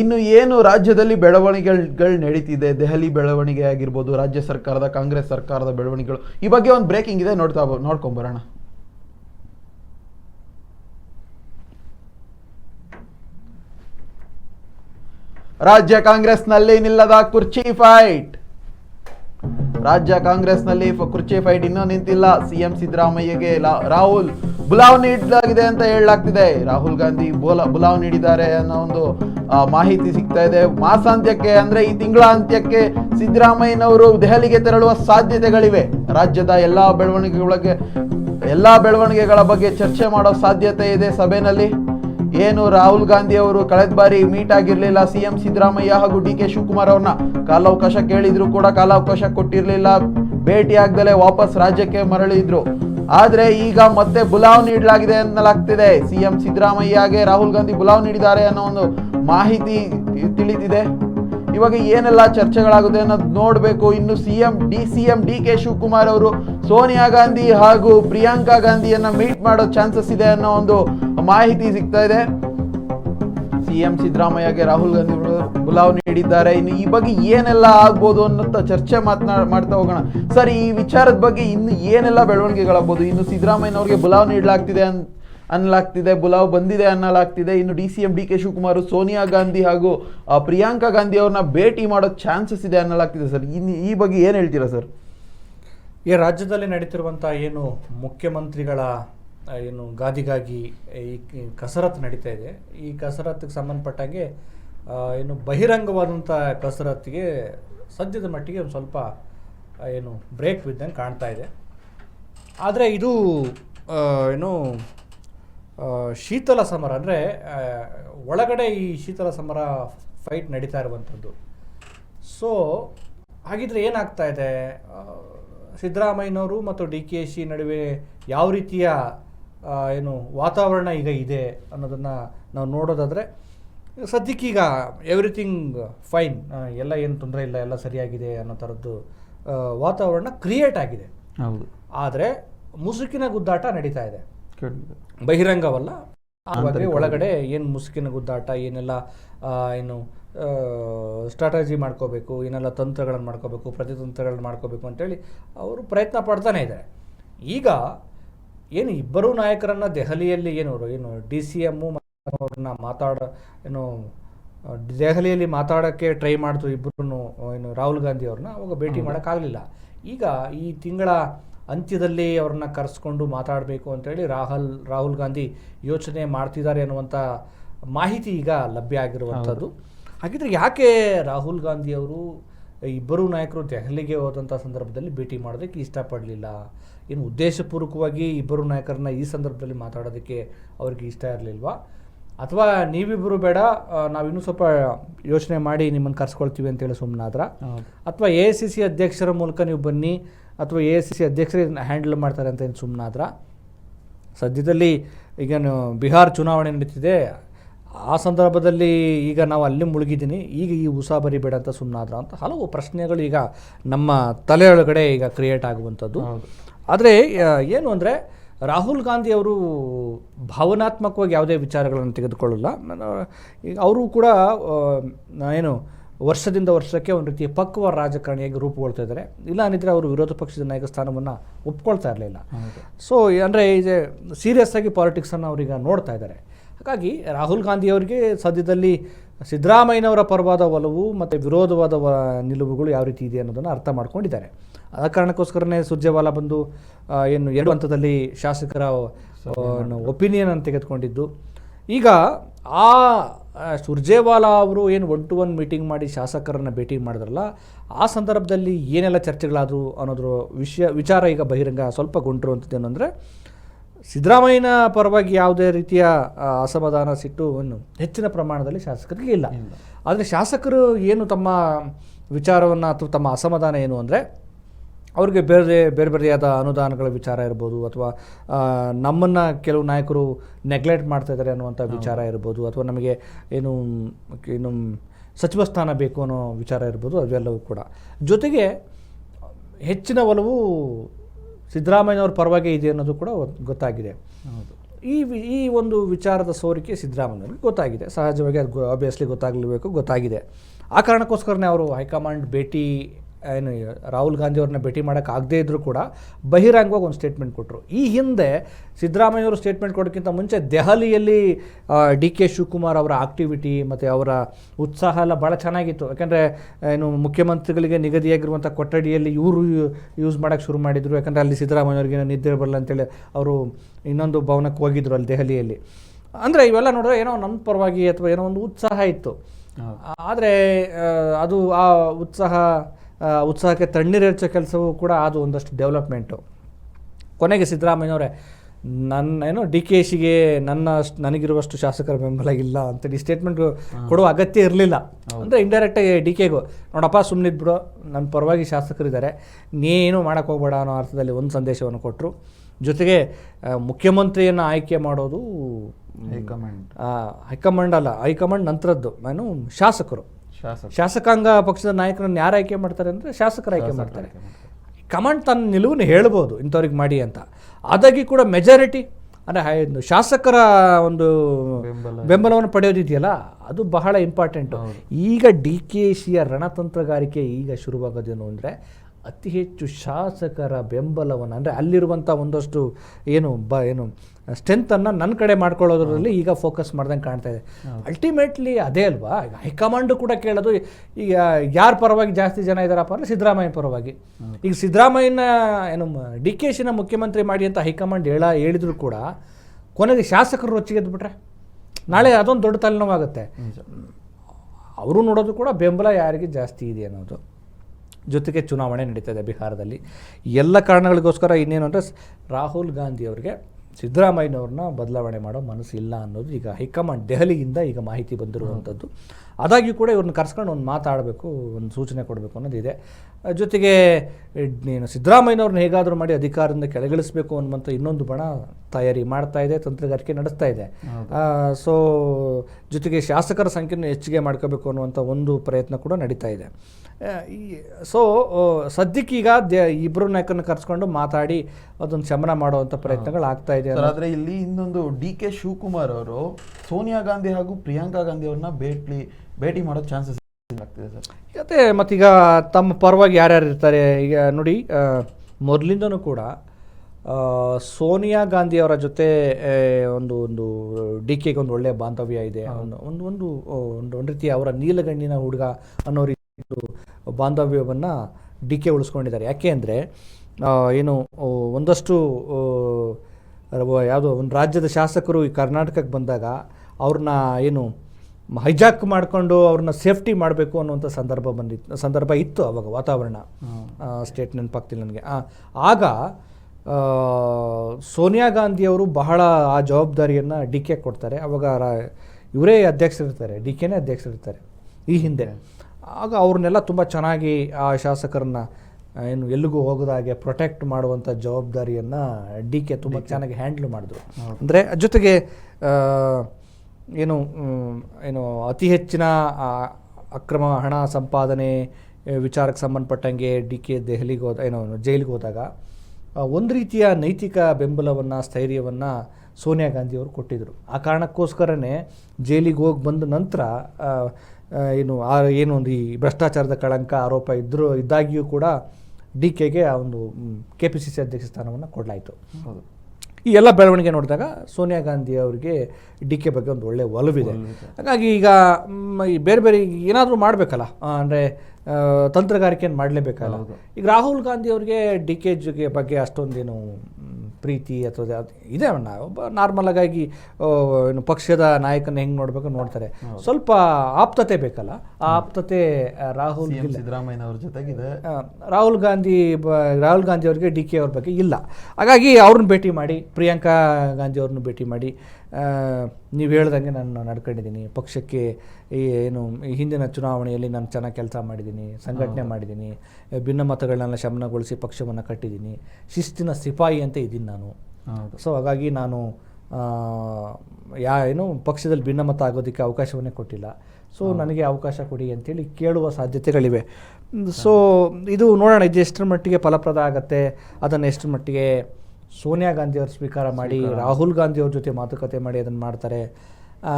ಇನ್ನು ಏನು ರಾಜ್ಯದಲ್ಲಿ ಬೆಳವಣಿಗೆಗಳು ನಡೀತಿದೆ? ದೆಹಲಿ ಬೆಳವಣಿಗೆ ಆಗಿರ್ಬೋದು, ರಾಜ್ಯ ಸರ್ಕಾರದ, ಕಾಂಗ್ರೆಸ್ ಸರ್ಕಾರದ ಬೆಳವಣಿಗೆಗಳು, ಈ ಬಗ್ಗೆ ಒಂದು ಬ್ರೇಕಿಂಗ್ ಇದೆ, ನೋಡ್ತಾ ನೋಡ್ಕೊಂಬರೋಣ ರಾಜ್ಯ ಕಾಂಗ್ರೆಸ್ನಲ್ಲಿ ನಿಲ್ಲದ ಕುರ್ಚಿ ಫೈಟ್ ರಾಜ್ಯ ಕಾಂಗ್ರೆಸ್ನಲ್ಲಿ ಕುರ್ಚಿ ಫೈಟ್ ಇನ್ನೂ ನಿಂತಿಲ್ಲ. ಸಿಎಂ ಸಿದ್ದರಾಮಯ್ಯಗೆ ರಾಹುಲ್ ಬುಲಾವ್ ನೀಡಲಾಗಿದೆ ಅಂತ ಹೇಳಲಾಗ್ತಿದೆ. ರಾಹುಲ್ ಗಾಂಧಿ ಬೋಲ, ಬುಲಾವ್ ನೀಡಿದ್ದಾರೆ ಅನ್ನೋ ಒಂದು ಮಾಹಿತಿ ಸಿಗ್ತಾ ಇದೆ. ಮಾಸಾಂತ್ಯಕ್ಕೆ ಅಂದ್ರೆ ಈ ತಿಂಗಳ ಅಂತ್ಯಕ್ಕೆ ಸಿದ್ದರಾಮಯ್ಯನವರು ದೆಹಲಿಗೆ ತೆರಳುವ ಸಾಧ್ಯತೆಗಳಿವೆ. ರಾಜ್ಯದ ಎಲ್ಲಾ ಬೆಳವಣಿಗೆಗಳಿಗೆ, ಎಲ್ಲಾ ಬೆಳವಣಿಗೆಗಳ ಬಗ್ಗೆ ಚರ್ಚೆ ಮಾಡೋ ಸಾಧ್ಯತೆ ಇದೆ ಸಭೆನಲ್ಲಿ. ಏನು ರಾಹುಲ್ ಗಾಂಧಿ ಅವರು ಕಳೆದ ಬಾರಿ ಮೀಟ್ ಆಗಿರ್ಲಿಲ್ಲ, ಸಿಎಂ ಸಿದ್ದರಾಮಯ್ಯ ಹಾಗೂ ಡಿ ಕೆ ಶಿವಕುಮಾರ್ ಅವ್ರನ್ನ. ಕಾಲಾವಕಾಶ ಕೇಳಿದ್ರು ಕೂಡ ಕಾಲಾವಕಾಶ ಕೊಟ್ಟಿರ್ಲಿಲ್ಲ. ಭೇಟಿ ಆಗದಲೇ ವಾಪಸ್ ರಾಜ್ಯಕ್ಕೆ ಮರಳಿದ್ರು. ಆದ್ರೆ ಈಗ ಮತ್ತೆ ಬುಲಾವ್ ನೀಡಲಾಗಿದೆ ಎನ್ನಲಾಗ್ತಿದೆ ಸಿಎಂ ಸಿದ್ದರಾಮಯ್ಯಗೆ ರಾಹುಲ್ ಗಾಂಧಿ ಬುಲಾವ್ ನೀಡಿದ್ದಾರೆ ಅನ್ನೋ ಒಂದು ಮಾಹಿತಿ ತಿಳಿದಿದೆ. ಇವಾಗ ಏನೆಲ್ಲ ಚರ್ಚೆಗಳಾಗುತ್ತೆ ಅನ್ನೋದು ನೋಡಬೇಕು. ಇನ್ನು C M D C M D K Shivakumar ಅವರು ಸೋನಿಯಾ ಗಾಂಧಿ ಹಾಗೂ ಪ್ರಿಯಾಂಕಾ ಗಾಂಧಿಯನ್ನ ಮೀಟ್ ಮಾಡೋ ಚಾನ್ಸಸ್ ಇದೆ ಅನ್ನೋ ಒಂದು ಮಾಹಿತಿ ಸಿಗ್ತಾ ಇದೆ. ಸಿಎಂ ಸಿದ್ದರಾಮಯ್ಯಗೆ ರಾಹುಲ್ ಗಾಂಧಿ ಬುಲಾವ್ ನೀಡಿದ್ದಾರೆ. ಇನ್ನು ಈ ಬಗ್ಗೆ ಏನೆಲ್ಲ ಆಗ್ಬೋದು ಅನ್ನೋ ಚರ್ಚೆ ಮಾತನಾ, ಮಾಡ್ತಾ ಹೋಗೋಣ. ಸರ್, ಈ ವಿಚಾರದ ಬಗ್ಗೆ ಇನ್ನು ಏನೆಲ್ಲ ಬೆಳವಣಿಗೆಗಳಾಗ್ಬೋದು ಇನ್ನು ಸಿದ್ದರಾಮಯ್ಯನವ್ರಿಗೆ ಬುಲಾವ್ ನೀಡಲಾಗ್ತಿದೆ ಅನ್ ಅನ್ನಲಾಗ್ತಿದೆ ಬುಲಾವ್ ಬಂದಿದೆ ಅನ್ನಲಾಗ್ತಿದೆ. ಇನ್ನು D C M D K Shivakumar, Sonia Gandhi ಹಾಗೂ ಪ್ರಿಯಾಂಕಾ ಗಾಂಧಿ ಅವ್ರನ್ನ ಭೇಟಿ ಮಾಡೋ ಚಾನ್ಸಸ್ ಇದೆ ಅನ್ನಲಾಗ್ತಿದೆ ಸರ್. ಇನ್ನು ಈ ಬಗ್ಗೆ ಏನು ಹೇಳ್ತೀರಾ ಸರ್? ಈ ರಾಜ್ಯದಲ್ಲಿ ನಡೀತಿರುವಂಥ ಏನು ಮುಖ್ಯಮಂತ್ರಿಗಳ ಏನು ಗಾದಿಗಾಗಿ ಈ ಕಸರತ್ತು ನಡೀತಾ ಇದೆ. ಈ ಕಸರತ್ತಿಗೆ ಸಂಬಂಧಪಟ್ಟಂಗೆ ಏನು ಬಹಿರಂಗವಾದಂಥ ಕಸರತ್ತಿಗೆ ಸದ್ಯದ ಮಟ್ಟಿಗೆ ಒಂದು ಸ್ವಲ್ಪ ಏನು ಬ್ರೇಕ್ ಬಿದ್ದಂಗೆ ಕಾಣ್ತಾ ಇದೆ. ಆದರೆ ಇದು ಏನು ಶೀತಲ ಸಮರ ಅಂದರೆ ಒಳಗಡೆ ಈ ಶೀತಲ ಸಮರ ಫೈಟ್ ನಡೀತಾ ಇರುವಂಥದ್ದು. ಸೊ ಹಾಗಿದ್ರೆ ಏನಾಗ್ತಾ ಇದೆ? ಸಿದ್ದರಾಮಯ್ಯನವರು ಮತ್ತು ಡಿ ಕೆ ಶಿ ನಡುವೆ ಯಾವ ರೀತಿಯ ಏನು ವಾತಾವರಣ ಈಗ ಇದೆ ಅನ್ನೋದನ್ನು ನಾವು ನೋಡೋದಾದರೆ ಸದ್ಯಕ್ಕೀಗ ಎವ್ರಿಥಿಂಗ್ ಫೈನ್ ಎಲ್ಲ ಏನು ತೊಂದರೆ ಇಲ್ಲ ಎಲ್ಲ ಸರಿಯಾಗಿದೆ ಅನ್ನೋ ಥರದ್ದು ವಾತಾವರಣ ಕ್ರಿಯೇಟ್ ಆಗಿದೆ. ಹೌದು. ಆದರೆ ಮುಸುಕಿನ ಗುದ್ದಾಟ ನಡೀತಾ ಇದೆ. ಬಹಿರಂಗವಲ್ಲ ಹಾಗಾಗಿ ಒಳಗಡೆ ಏನು ಮುಸುಕಿನ ಗುದ್ದಾಟ ಏನೆಲ್ಲ ಏನು ಸ್ಟ್ರಾಟಜಿ ಮಾಡ್ಕೋಬೇಕು ಏನೆಲ್ಲ ತಂತ್ರಗಳನ್ನು ಮಾಡ್ಕೋಬೇಕು ಪ್ರತಿತಂತ್ರಗಳನ್ನ ಮಾಡ್ಕೋಬೇಕು ಅಂತೇಳಿ ಅವರು ಪ್ರಯತ್ನ ಪಡ್ತಾನೆ ಇದ್ದಾರೆ. ಈಗ ಏನು ಇಬ್ಬರು ನಾಯಕರನ್ನ ದೆಹಲಿಯಲ್ಲಿ ಏನು ಏನು ಡಿ ಸಿ ಎಮ್ಮು ಅವ್ರನ್ನ ಮಾತಾಡ ಏನು ದೆಹಲಿಯಲ್ಲಿ ಮಾತಾಡೋಕ್ಕೆ ಟ್ರೈ ಮಾಡ್ತು ಇಬ್ಬರೂ ಏನು ರಾಹುಲ್ ಗಾಂಧಿ ಅವ್ರನ್ನ ಅವಾಗ ಭೇಟಿ ಮಾಡೋಕ್ಕಾಗಲಿಲ್ಲ. ಈಗ ಈ ತಿಂಗಳ ಅಂತ್ಯದಲ್ಲಿ ಅವ್ರನ್ನ ಕರೆಸ್ಕೊಂಡು ಮಾತಾಡಬೇಕು ಅಂತೇಳಿ ರಾಹುಲ್ ರಾಹುಲ್ ಗಾಂಧಿ ಯೋಚನೆ ಮಾಡ್ತಿದ್ದಾರೆ ಅನ್ನುವಂಥ ಮಾಹಿತಿ ಈಗ ಲಭ್ಯ ಆಗಿರುವಂಥದ್ದು. ಹಾಗಿದ್ರೆ ಯಾಕೆ ರಾಹುಲ್ ಗಾಂಧಿ ಅವರು ಇಬ್ಬರೂ ನಾಯಕರು ದೆಹಲಿಗೆ ಹೋದಂಥ ಸಂದರ್ಭದಲ್ಲಿ ಭೇಟಿ ಮಾಡೋದಕ್ಕೆ ಇಷ್ಟಪಡಲಿಲ್ಲ. ಏನು ಉದ್ದೇಶಪೂರ್ವಕವಾಗಿ ಇಬ್ಬರು ನಾಯಕರನ್ನ ಈ ಸಂದರ್ಭದಲ್ಲಿ ಮಾತಾಡೋದಕ್ಕೆ ಅವ್ರಿಗೆ ಇಷ್ಟ ಇರಲಿಲ್ವಾ? ಅಥವಾ ನೀವಿಬ್ಬರು ಬೇಡ ನಾವು ನಾವಿನ್ನೂ ಸ್ವಲ್ಪ ಯೋಚನೆ ಮಾಡಿ ನಿಮ್ಮನ್ನು ಕರ್ಸ್ಕೊಳ್ತೀವಿ ಅಂತೇಳಿ ಸುಮ್ಮನಾದ್ರ. ಅಥವಾ ಎ ಸಿ ಸಿ ಅಧ್ಯಕ್ಷರ ಮೂಲಕ ನೀವು ಬನ್ನಿ ಅಥವಾ ಎ ಸಿ ಸಿ ಅಧ್ಯಕ್ಷರೇ ಹ್ಯಾಂಡಲ್ ಮಾಡ್ತಾರೆ ಅಂತ ಏನು ಸುಮ್ಮನಾದ್ರ ಸದ್ಯದಲ್ಲಿ ಈಗ ಬಿಹಾರ್ ಚುನಾವಣೆ ನಡೀತಿದೆ ಆ ಸಂದರ್ಭದಲ್ಲಿ ಈಗ ನಾವು ಅಲ್ಲಿ ಮುಳುಗಿದ್ದೀನಿ. ಈಗ ಈ ಉಸಾಬರಿ ಬೇಡ ಅಂತ ಸುಮ್ಮನಾದ್ರ ಅಂತ ಹಲವು ಪ್ರಶ್ನೆಗಳು ಈಗ ನಮ್ಮ ತಲೆಯೊಳಗಡೆ ಈಗ ಕ್ರಿಯೇಟ್ ಆಗುವಂಥದ್ದು. ಆದರೆ ಏನು ಅಂದರೆ ರಾಹುಲ್ ಗಾಂಧಿ ಅವರು ಭಾವನಾತ್ಮಕವಾಗಿ ಯಾವುದೇ ವಿಚಾರಗಳನ್ನು ತೆಗೆದುಕೊಳ್ಳಲ್ಲ. ಈಗ ಅವರು ಕೂಡ ಏನು ವರ್ಷದಿಂದ ವರ್ಷಕ್ಕೆ ಒಂದು ರೀತಿಯ ಪಕ್ವ ರಾಜಕಾರಣಿಯಾಗಿ ರೂಪುಗೊಳ್ತಾ ಇದ್ದಾರೆ. ಇಲ್ಲ ಅಂದಿದ್ರೆ ಅವರು ವಿರೋಧ ಪಕ್ಷದ ನಾಯಕ ಸ್ಥಾನವನ್ನು ಒಪ್ಕೊಳ್ತಾ ಇರಲಿಲ್ಲ. ಸೊ ಅಂದರೆ ಇದೆ ಸೀರಿಯಸ್ ಆಗಿ ಪಾಲಿಟಿಕ್ಸನ್ನು ಅವರೀಗ ನೋಡ್ತಾ ಇದ್ದಾರೆ. ಹಾಗಾಗಿ ರಾಹುಲ್ ಗಾಂಧಿಯವರಿಗೆ ಸದ್ಯದಲ್ಲಿ ಸಿದ್ದರಾಮಯ್ಯನವರ ಪರವಾದ ಒಲವು ಮತ್ತು ವಿರೋಧವಾದ ನಿಲುವುಗಳು ಯಾವ ರೀತಿ ಇದೆ ಅನ್ನೋದನ್ನು ಅರ್ಥ ಮಾಡ್ಕೊಂಡಿದ್ದಾರೆ. ಆದ ಕಾರಣಕ್ಕೋಸ್ಕರನೇ ಸುರ್ಜೇವಾಲಾ ಬಂದು ಏನು ಎರಡು ಹಂತದಲ್ಲಿ ಶಾಸಕರ ಒಪಿನಿಯನ್ ಅನ್ನು ತೆಗೆದುಕೊಂಡಿದ್ದು. ಈಗ ಆ ಸುರ್ಜೇವಾಲಾ ಅವರು ಏನು ಒನ್ ಟು ಒನ್ ಮೀಟಿಂಗ್ ಮಾಡಿ ಶಾಸಕರನ್ನು ಭೇಟಿ ಮಾಡಿದ್ರಲ್ಲ, ಆ ಸಂದರ್ಭದಲ್ಲಿ ಏನೆಲ್ಲ ಚರ್ಚೆಗಳಾದರೂ ಅನ್ನೋದ್ರ ವಿಷಯ ವಿಚಾರ ಈಗ ಬಹಿರಂಗ ಸ್ವಲ್ಪ ಗುಂಟಿರುವಂಥದ್ದು ಏನಂದರೆ ಸಿದ್ದರಾಮಯ್ಯನ ಪರವಾಗಿ ಯಾವುದೇ ರೀತಿಯ ಅಸಮಾಧಾನ ಸಿಟ್ಟು ಇನ್ನು ಹೆಚ್ಚಿನ ಪ್ರಮಾಣದಲ್ಲಿ ಶಾಸಕರಿಗೆ ಇಲ್ಲ. ಆದರೆ ಶಾಸಕರು ಏನು ತಮ್ಮ ವಿಚಾರವನ್ನು ಅಥವಾ ತಮ್ಮ ಅಸಮಾಧಾನ ಏನು ಅಂದರೆ ಅವ್ರಿಗೆ ಬೇರೆ ಬೇರೆ ಬೇರೆಯಾದ ಅನುದಾನಗಳ ವಿಚಾರ ಇರ್ಬೋದು ಅಥವಾ ನಮ್ಮನ್ನು ಕೆಲವು ನಾಯಕರು ನೆಗ್ಲೆಕ್ಟ್ ಮಾಡ್ತಾ ಇದ್ದಾರೆ ಅನ್ನುವಂಥ ವಿಚಾರ ಇರ್ಬೋದು ಅಥವಾ ನಮಗೆ ಏನು ಏನು ಸಚಿವ ಸ್ಥಾನ ಬೇಕು ಅನ್ನೋ ವಿಚಾರ ಇರ್ಬೋದು ಅವೆಲ್ಲವೂ ಕೂಡ. ಜೊತೆಗೆ ಹೆಚ್ಚಿನ ಒಲವು ಸಿದ್ದರಾಮಯ್ಯನವ್ರ ಪರವಾಗಿ ಇದೆ ಅನ್ನೋದು ಕೂಡ ಗೊತ್ತಾಗಿದೆ. ಈ ವಿ- ಈ ಒಂದು ವಿಚಾರದ ಸೋರಿಕೆ ಸಿದ್ದರಾಮಯ್ಯವ್ರಿಗೆ ಗೊತ್ತಾಗಿದೆ. ಸಹಜವಾಗಿ ಅದು ಆಬ್ವಿಯಸ್ಲಿ ಗೊತ್ತಾಗಲೇಬೇಕು ಗೊತ್ತಾಗಿದೆ. ಆ ಕಾರಣಕ್ಕೋಸ್ಕರನೇ ಅವರು ಹೈಕಮಾಂಡ್ ಭೇಟಿ ಏನು ರಾಹುಲ್ ಗಾಂಧಿ ಅವ್ರನ್ನ ಭೇಟಿ ಮಾಡೋಕ್ಕಾಗದೇ ಇದ್ದರೂ ಕೂಡ ಬಹಿರಂಗವಾಗಿ ಒಂದು ಸ್ಟೇಟ್ಮೆಂಟ್ ಕೊಟ್ಟರು ಈ ಹಿಂದೆ ಸಿದ್ದರಾಮಯ್ಯವರು ಸ್ಟೇಟ್ಮೆಂಟ್ ಕೊಡೋಕ್ಕಿಂತ ಮುಂಚೆ ದೆಹಲಿಯಲ್ಲಿ ಡಿ ಕೆ ಶಿವಕುಮಾರ್ ಅವರ ಆಕ್ಟಿವಿಟಿ ಮತ್ತು ಅವರ ಉತ್ಸಾಹ ಎಲ್ಲ ಭಾಳ ಚೆನ್ನಾಗಿತ್ತು. ಯಾಕಂದರೆ ಏನು ಮುಖ್ಯಮಂತ್ರಿಗಳಿಗೆ ನಿಗದಿಯಾಗಿರುವಂಥ ಕೊಠಡಿಯಲ್ಲಿ ಇವರು ಯೂಸ್ ಮಾಡೋಕ್ಕೆ ಶುರು ಮಾಡಿದರು. ಯಾಕಂದರೆ ಅಲ್ಲಿ ಸಿದ್ದರಾಮಯ್ಯವ್ರಿಗೆ ನಿದ್ದೆ ಬರಲ್ಲ ಅಂತೇಳಿ ಅವರು ಇನ್ನೊಂದು ಭವನಕ್ಕೆ ಹೋಗಿದ್ರು ಅಲ್ಲಿ ದೆಹಲಿಯಲ್ಲಿ. ಅಂದರೆ ಇವೆಲ್ಲ ನೋಡಿದ್ರೆ ಏನೋ ನನ್ನ ಪರವಾಗಿ ಅಥವಾ ಏನೋ ಒಂದು ಉತ್ಸಾಹ ಇತ್ತು. ಆದರೆ ಅದು ಆ ಉತ್ಸಾಹ ಉತ್ಸಾಹಕ್ಕೆ ತಣ್ಣೀರೆಚ್ಚೋ ಕೆಲಸವೂ ಕೂಡ ಅದು ಒಂದಷ್ಟು ಡೆವಲಪ್ಮೆಂಟು ಕೊನೆಗೆ ಸಿದ್ದರಾಮಯ್ಯನವರೇ ನನ್ನ ಏನು ಡಿ ಕೆ ಶಿಗೆ ನನ್ನ ನನಗಿರುವಷ್ಟು ಶಾಸಕರ ಬೆಂಬಲ ಇಲ್ಲ ಅಂತೇಳಿ ಸ್ಟೇಟ್ಮೆಂಟ್ ಕೊಡುವ ಅಗತ್ಯ ಇರಲಿಲ್ಲ. ಅಂದರೆ ಇಂಡೈರೆಕ್ಟಾಗಿ ಡಿ ಕೆಗೂ ನೋಡಪ್ಪ ಸುಮ್ಮನಿದ್ಬಿಡು ನನ್ನ ಪರವಾಗಿ ಶಾಸಕರಿದ್ದಾರೆ ನೀನು ಮಾಡೋಕ್ಕೆ ಹೋಗ್ಬೇಡ ಅನ್ನೋ ಅರ್ಥದಲ್ಲಿ ಒಂದು ಸಂದೇಶವನ್ನು ಕೊಟ್ಟರು ಜೊತೆಗೆ ಮುಖ್ಯಮಂತ್ರಿಯನ್ನು ಆಯ್ಕೆ ಮಾಡೋದು ಹೈಕಮಾಂಡ್. ಹೈಕಮಾಂಡ್ ಅಲ್ಲ ಹೈಕಮಾಂಡ್ ನಂತರದ್ದು ಏನು ಶಾಸಕರು. ಶಾಸಕ ಶಾಸಕಾಂಗ ಪಕ್ಷದ ನಾಯಕರನ್ನು ಯಾರು ಆಯ್ಕೆ ಮಾಡ್ತಾರೆ ಅಂದರೆ ಶಾಸಕರು ಆಯ್ಕೆ ಮಾಡ್ತಾರೆ. ಕಮಾಂಡ್ ತನ್ನ ನಿಲುವನ್ನು ಹೇಳ್ಬೋದು ಇಂಥವ್ರಿಗೆ ಮಾಡಿ ಅಂತ. ಅದಾಗಿ ಕೂಡ ಮೆಜಾರಿಟಿ ಅಂದರೆ ಶಾಸಕರ ಒಂದು ಬೆಂಬಲ. ಬೆಂಬಲವನ್ನು ಪಡೆಯೋದಿದೆಯಲ್ಲ ಅದು ಬಹಳ ಇಂಪಾರ್ಟೆಂಟು ಈಗ ಡಿ ಕೆ ಶಿಯ ರಣತಂತ್ರಗಾರಿಕೆ ಈಗ ಶುರುವಾಗೋದೇನು ಅಂದರೆ ಅತಿ ಹೆಚ್ಚು ಶಾಸಕರ ಬೆಂಬಲವನ್ನು ಅಂದರೆ ಅಲ್ಲಿರುವಂಥ ಒಂದಷ್ಟು ಏನು ಬ ಏನು ಸ್ಟ್ರೆಂತನ್ನು ನನ್ನ ಕಡೆ ಮಾಡ್ಕೊಳ್ಳೋದ್ರಲ್ಲಿ ಈಗ ಫೋಕಸ್ ಮಾಡ್ದಂಗೆ ಕಾಣ್ತಾ ಇದೆ. ಅಲ್ಟಿಮೇಟ್ಲಿ ಅದೇ ಅಲ್ವಾ? ಈಗ ಹೈಕಮಾಂಡು ಕೂಡ ಕೇಳೋದು ಈಗ ಯಾರ ಪರವಾಗಿ ಜಾಸ್ತಿ ಜನ ಇದ್ದಾರಪ್ಪ ಅಂದರೆ ಸಿದ್ದರಾಮಯ್ಯ ಪರವಾಗಿ. ಈಗ ಸಿದ್ದರಾಮಯ್ಯನ ಏನು ಡಿ ಕೆ ಶಿನ ಮುಖ್ಯಮಂತ್ರಿ ಮಾಡಿ ಅಂತ ಹೈಕಮಾಂಡ್ ಹೇಳ ಹೇಳಿದ್ರು ಕೂಡ ಕೊನೆಗೆ ಶಾಸಕರು ರೊಚ್ಚಿಗೆದ್ಬಿಟ್ರೆ ನಾಳೆ ಅದೊಂದು ದೊಡ್ಡ ತಲೆನೋವಾಗುತ್ತೆ. ಅವರು ನೋಡೋದು ಕೂಡ ಬೆಂಬಲ ಯಾರಿಗೆ ಜಾಸ್ತಿ ಇದೆ ಅನ್ನೋದು. ಜೊತೆಗೆ ಚುನಾವಣೆ ನಡೀತಾ ಇದೆ ಬಿಹಾರದಲ್ಲಿ. ಎಲ್ಲ ಕಾರಣಗಳಿಗೋಸ್ಕರ ಇನ್ನೇನು ಅಂದರೆ ರಾಹುಲ್ ಗಾಂಧಿ ಅವರಿಗೆ ಸಿದ್ದರಾಮಯ್ಯನವ್ರನ್ನ ಬದಲಾವಣೆ ಮಾಡೋ ಮನಸ್ಸು ಇಲ್ಲ ಅನ್ನೋದು ಈಗ ಹೈಕಮಾಂಡ್ ದೆಹಲಿಯಿಂದ ಈಗ ಮಾಹಿತಿ ಬಂದಿರುವಂಥದ್ದು. ಆದಾಗ್ಯೂ ಕೂಡ ಇವ್ರನ್ನ ಕರ್ಸ್ಕೊಂಡು ಒಂದು ಮಾತಾಡಬೇಕು ಒಂದು ಸೂಚನೆ ಕೊಡಬೇಕು ಅನ್ನೋದಿದೆ ಜೊತೆಗೆ ಏನು ನೀನು ಸಿದ್ದರಾಮಯ್ಯನವ್ರನ್ನ ಹೇಗಾದರೂ ಮಾಡಿ ಅಧಿಕಾರದಿಂದ ಕೆಳಗಿಳಿಸಬೇಕು ಅನ್ನುವಂಥ ಇನ್ನೊಂದು ಬಣ ತಯಾರಿ ಮಾಡ್ತಾ ಇದೆ ತಂತ್ರಗಾರಿಕೆ ನಡೆಸ್ತಾ ಇದೆ. ಸೊ ಜೊತೆಗೆ ಶಾಸಕರ ಸಂಖ್ಯೆಯನ್ನು ಹೆಚ್ಚಿಗೆ ಮಾಡ್ಕೋಬೇಕು ಅನ್ನುವಂಥ ಒಂದು ಪ್ರಯತ್ನ ಕೂಡ ನಡೀತಾ ಇದೆ. ಈ ಸೊ ಸದ್ಯಕ್ಕೀಗ ದ ಇಬ್ಬರು ನಾಯಕರನ್ನ ಕರೆಸ್ಕೊಂಡು ಮಾತಾಡಿ ಅದೊಂದು ಶಮನ ಮಾಡುವಂಥ ಪ್ರಯತ್ನಗಳು ಆಗ್ತಾ ಇದೆ. ಸರ್ ಆದ್ರೆ ಇಲ್ಲಿ ಇನ್ನೊಂದು ಡಿ ಕೆ ಶಿವಕುಮಾರ್ ಅವರು ಸೋನಿಯಾ ಗಾಂಧಿ ಹಾಗೂ ಪ್ರಿಯಾಂಕಾ ಗಾಂಧಿ ಅವ್ರನ್ನ ಭೇಟಿ ಭೇಟಿ ಮಾಡೋ ಚಾನ್ಸಸ್ ಆಗ್ತಿದೆ ಸರ್ ಮತ್ತೆ ಮತ್ತೀಗ ತಮ್ಮ ಪರವಾಗಿ ಯಾರ್ಯಾರು ಇರ್ತಾರೆ ಈಗ ನೋಡಿ ಮೊದಲಿಂದನೂ ಕೂಡ ಸೋನಿಯಾ ಗಾಂಧಿ ಅವರ ಜೊತೆ ಒಂದು ಒಂದು ಡಿ ಕೆಗೆ ಒಂದು ಒಳ್ಳೆಯ ಬಾಂಧವ್ಯ ಇದೆ ಒಂದು ಒಂದು ಒಂದು ಒಂದು ರೀತಿಯ ಅವರ ನೀಲಗಣ್ಣಿನ ಹುಡುಗ ಅನ್ನೋ ರೀತಿ ಒಂದು ಬಾಂಧವ್ಯವನ್ನು ಡಿ ಕೆ ಉಳಿಸ್ಕೊಂಡಿದ್ದಾರೆ. ಯಾಕೆ ಅಂದರೆ ಏನು ಒಂದಷ್ಟು ಯಾವುದೋ ಒಂದು ರಾಜ್ಯದ ಶಾಸಕರು ಈ ಕರ್ನಾಟಕಕ್ಕೆ ಬಂದಾಗ ಅವ್ರನ್ನ ಏನು ಹೈಜಾಕ್ ಮಾಡಿಕೊಂಡು ಅವ್ರನ್ನ ಸೇಫ್ಟಿ ಮಾಡಬೇಕು ಅನ್ನುವಂಥ ಸಂದರ್ಭ ಬಂದಿತ್ತು ಸಂದರ್ಭ ಇತ್ತು ಅವಾಗ ವಾತಾವರಣ. ಸ್ಟೇಟ್ ನೆನಪಾಗ್ತಿಲ್ಲ ನನಗೆ. ಆಗ ಸೋನಿಯಾ ಗಾಂಧಿಯವರು ಬಹಳ ಆ ಜವಾಬ್ದಾರಿಯನ್ನು ಡಿ ಕೆ ಕೊಡ್ತಾರೆ. ಅವಾಗ ರಾ ಇವರೇ ಅಧ್ಯಕ್ಷರಿರ್ತಾರೆ ಡಿ ಕೆನೇ ಅಧ್ಯಕ್ಷರಿರ್ತಾರೆ ಈ ಹಿಂದೆ. ಆಗ ಅವ್ರನ್ನೆಲ್ಲ ತುಂಬ ಚೆನ್ನಾಗಿ ಆ ಶಾಸಕರನ್ನ ಏನು ಎಲ್ಲಿಗೂ ಹೋಗದ ಹಾಗೆ ಪ್ರೊಟೆಕ್ಟ್ ಮಾಡುವಂಥ ಜವಾಬ್ದಾರಿಯನ್ನು ಡಿ ಕೆ ತುಂಬ ಚೆನ್ನಾಗಿ ಹ್ಯಾಂಡ್ಲ್ ಮಾಡಿದ್ರು. ಅಂದರೆ ಜೊತೆಗೆ ಏನು ಏನು ಅತಿ ಹೆಚ್ಚಿನ ಅಕ್ರಮ ಹಣ ಸಂಪಾದನೆ ವಿಚಾರಕ್ಕೆ ಸಂಬಂಧಪಟ್ಟಂಗೆ ಡಿ ಕೆ ದೆಹಲಿಗೆ ಹೋದ ಏನೋ ಜೈಲಿಗೆ ಹೋದಾಗ ಒಂದು ರೀತಿಯ ನೈತಿಕ ಬೆಂಬಲವನ್ನು ಸ್ಥೈರ್ಯವನ್ನು ಸೋನಿಯಾ ಗಾಂಧಿಯವರು ಕೊಟ್ಟಿದ್ದರು ಆ ಕಾರಣಕ್ಕೋಸ್ಕರನೇ ಜೈಲಿಗೆ ಹೋಗಿ ಬಂದ ನಂತರ ಏನು ಆ ಏನು ಒಂದು ಈ ಭ್ರಷ್ಟಾಚಾರದ ಕಳಂಕ ಆರೋಪ ಇದ್ದರೂ ಇದ್ದಾಗಿಯೂ ಕೂಡ ಡಿ ಕೆಗೆ ಆ ಒಂದು ಕೆ ಪಿ ಸಿ ಸಿ ಅಧ್ಯಕ್ಷ ಸ್ಥಾನವನ್ನು ಕೊಡಲಾಯಿತು. ಈ ಎಲ್ಲ ಬೆಳವಣಿಗೆ ನೋಡಿದಾಗ ಸೋನಿಯಾ ಗಾಂಧಿ ಅವರಿಗೆ ಡಿ ಕೆ ಬಗ್ಗೆ ಒಂದು ಒಳ್ಳೆಯ ಒಲವಿದೆ. ಹಾಗಾಗಿ ಈಗ ಈ ಬೇರೆ ಬೇರೆ ಏನಾದರೂ ಮಾಡಬೇಕಲ್ಲ ಅಂದರೆ ತಂತ್ರಗಾರಿಕೆಯನ್ನು ಮಾಡಲೇಬೇಕಲ್ಲ ಈಗ ರಾಹುಲ್ ಗಾಂಧಿ ಅವರಿಗೆ ಡಿ ಕೆ ಜಿಗೆ ಬಗ್ಗೆ ಅಷ್ಟೊಂದೇನು ಪ್ರೀತಿ ಅಥವಾ ಇದೆ ಅಣ್ಣ. ಒಬ್ಬ ನಾರ್ಮಲ್ ಆಗಿ ಏನು ಪಕ್ಷದ ನಾಯಕನ ಹೆಂಗೆ ನೋಡಬೇಕು ನೋಡ್ತಾರೆ. ಸ್ವಲ್ಪ ಆಪ್ತತೆ ಬೇಕಲ್ಲ. ಆ ಆಪ್ತತೆ ರಾಹುಲ್ ಸಿದ್ದರಾಮಯ್ಯನವ್ರ ಜೊತೆಗಿದೆ. ರಾಹುಲ್ ಗಾಂಧಿ ಬ ರಾಹುಲ್ ಗಾಂಧಿ ಅವರಿಗೆ ಡಿ ಕೆ ಅವ್ರ ಬಗ್ಗೆ ಇಲ್ಲ. ಹಾಗಾಗಿ ಅವ್ರನ್ನ ಭೇಟಿ ಮಾಡಿ ಪ್ರಿಯಾಂಕಾ ಗಾಂಧಿ ಅವ್ರನ್ನ ಭೇಟಿ ಮಾಡಿ ನೀವು ಹೇಳ್ದಂಗೆ ನಾನು ನಡ್ಕೊಂಡಿದ್ದೀನಿ. ಪಕ್ಷಕ್ಕೆ ಈ ಏನು ಹಿಂದಿನ ಚುನಾವಣೆಯಲ್ಲಿ ನಾನು ಚೆನ್ನಾಗಿ ಕೆಲಸ ಮಾಡಿದ್ದೀನಿ ಸಂಘಟನೆ ಮಾಡಿದ್ದೀನಿ ಭಿನ್ನಮತಗಳನ್ನೆಲ್ಲ ಶಮನಗೊಳಿಸಿ ಪಕ್ಷವನ್ನು ಕಟ್ಟಿದ್ದೀನಿ. ಶಿಸ್ತಿನ ಸಿಪಾಯಿ ಅಂತ ಇದ್ದೀನಿ ನಾನು. ಸೊ ಹಾಗಾಗಿ ನಾನು ಯಾ ಏನು ಪಕ್ಷದಲ್ಲಿ ಭಿನ್ನಮತ ಆಗೋದಕ್ಕೆ ಅವಕಾಶವನ್ನೇ ಕೊಟ್ಟಿಲ್ಲ. ಸೊ ನನಗೆ ಅವಕಾಶ ಕೊಡಿ ಅಂತೇಳಿ ಕೇಳುವ ಸಾಧ್ಯತೆಗಳಿವೆ. ಸೊ ಇದು ನೋಡೋಣ ಇದು ಎಷ್ಟರ ಮಟ್ಟಿಗೆ ಫಲಪ್ರದ ಆಗುತ್ತೆ ಅದನ್ನು ಎಷ್ಟರ ಮಟ್ಟಿಗೆ ಸೋನಿಯಾ ಗಾಂಧಿ ಅವರು ಸ್ವೀಕಾರ ಮಾಡಿ ರಾಹುಲ್ ಗಾಂಧಿ ಅವ್ರ ಜೊತೆ ಮಾತುಕತೆ ಮಾಡಿ ಅದನ್ನು ಮಾಡ್ತಾರೆ. ಆ,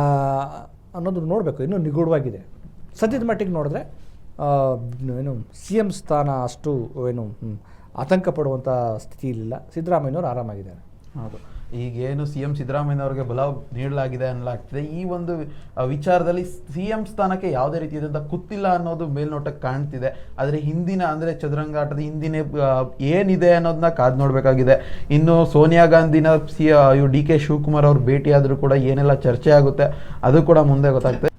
ಅನ್ನೋದು ನೋಡಬೇಕು ಇನ್ನೂ ನಿಗೂಢವಾಗಿದೆ. ಸದ್ಯದ ಮಟ್ಟಿಗೆ ನೋಡಿದ್ರೆ ಏನು ಸಿ ಎಂ ಸ್ಥಾನ ಅಷ್ಟು ಏನು ಆತಂಕ ಪಡುವಂಥ ಸ್ಥಿತಿ ಇಲ್ಲ ಸಿದ್ದರಾಮಯ್ಯನವರು ಆರಾಮಾಗಿದ್ದಾರೆ. ಹೌದು. ಈಗೇನು ಸಿ ಎಂ ಸಿದ್ದರಾಮಯ್ಯನವರಿಗೆ ಬಲ ನೀಡಲಾಗಿದೆ ಅನ್ನಲಾಗ್ತಿದೆ. ಈ ಒಂದು ವಿಚಾರದಲ್ಲಿ ಸಿ ಎಂ ಸ್ಥಾನಕ್ಕೆ ಯಾವುದೇ ರೀತಿಯಾದಂಥ ಕುತ್ತಿಲ್ಲ ಅನ್ನೋದು ಮೇಲ್ನೋಟಕ್ಕೆ ಕಾಣ್ತಿದೆ. ಆದರೆ ಹಿಂದಿನ, ಅಂದರೆ ಚದುರಂಗಾಟದ ಹಿಂದಿನ ಏನಿದೆ ಅನ್ನೋದನ್ನ ಕಾದು ನೋಡಬೇಕಾಗಿದೆ. ಇನ್ನು ಸೋನಿಯಾ ಗಾಂಧಿನ ಸಿ ಡಿ ಕೆ ಶಿವಕುಮಾರ್ ಅವ್ರು ಭೇಟಿಯಾದರೂ ಕೂಡ ಏನೆಲ್ಲ ಚರ್ಚೆ ಆಗುತ್ತೆ, ಅದು ಕೂಡ ಮುಂದೆ ಗೊತ್ತಾಗ್ತದೆ.